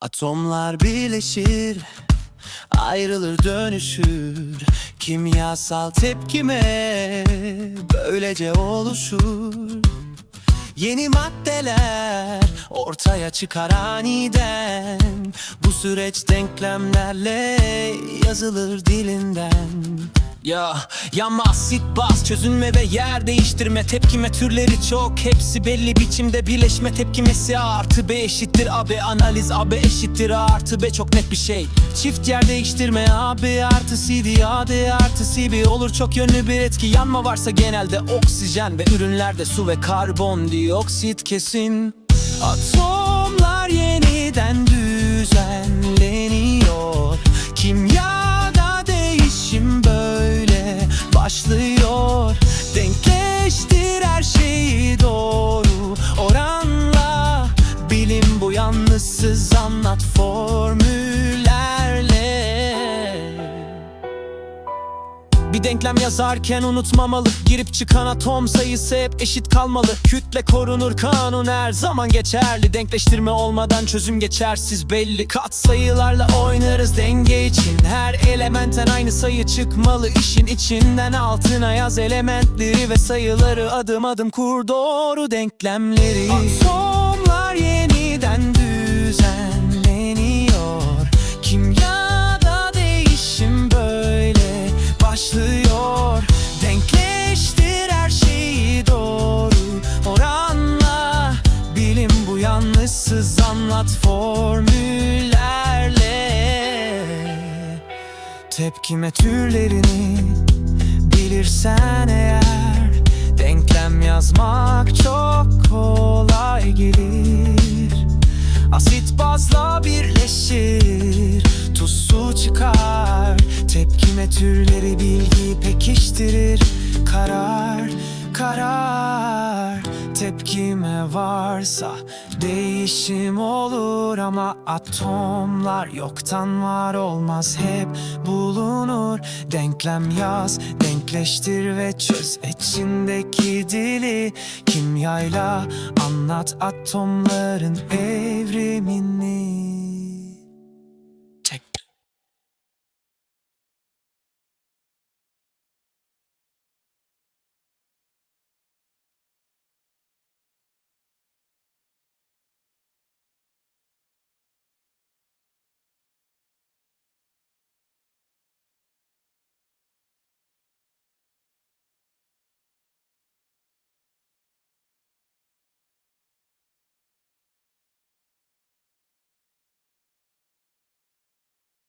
Atomlar birleşir, ayrılır dönüşür. Kimyasal tepkime böylece oluşur. Yeni maddeler ortaya çıkar aniden. Bu süreç denklemlerle yazılır dilinden ya yanma asit baz çözünme ve yer değiştirme. Tepkime türleri çok hepsi belli biçimde birleşme. Tepkimesi A artı B eşittir AB analiz AB eşittir A artı B. Çok net bir şey. Çift yer değiştirme AB artı CD AD artı CB olur. Çok yönlü bir etki. Yanma varsa genelde oksijen ve ürünlerde su ve karbondioksit kesin. Atomlar yeniden düzenleniyor başlıyor. Denkleştir her şeyi doğru. Oranla Bilim bu yalnızsız anlat formüllerle bir denklem yazarken unutmamalı. Girip çıkan atom sayısı hep eşit kalmalı. Kütle korunur kanun her zaman geçerli. Denkleştirme olmadan çözüm geçersiz belli. Kat sayılarla oynarız denge için. Her elementten aynı sayı çıkmalı. İşin içinden altına yaz elementleri ve sayıları Adım adım kur doğru denklemleri. Atomlar Yalnızsız anlat formüllerle. Tepkime türlerini bilirsen eğer Denklem yazmak çok kolay gelir. Asit bazla birleşir Tuz su çıkar. Tepkime türleri bilgi pekiştirir Karar, karar Tepkime varsa değişim olur ama atomlar yoktan var olmaz. Hep bulunur. Denklem yaz, denkleştir ve çöz içindeki dili. Kimyayla anlat atomların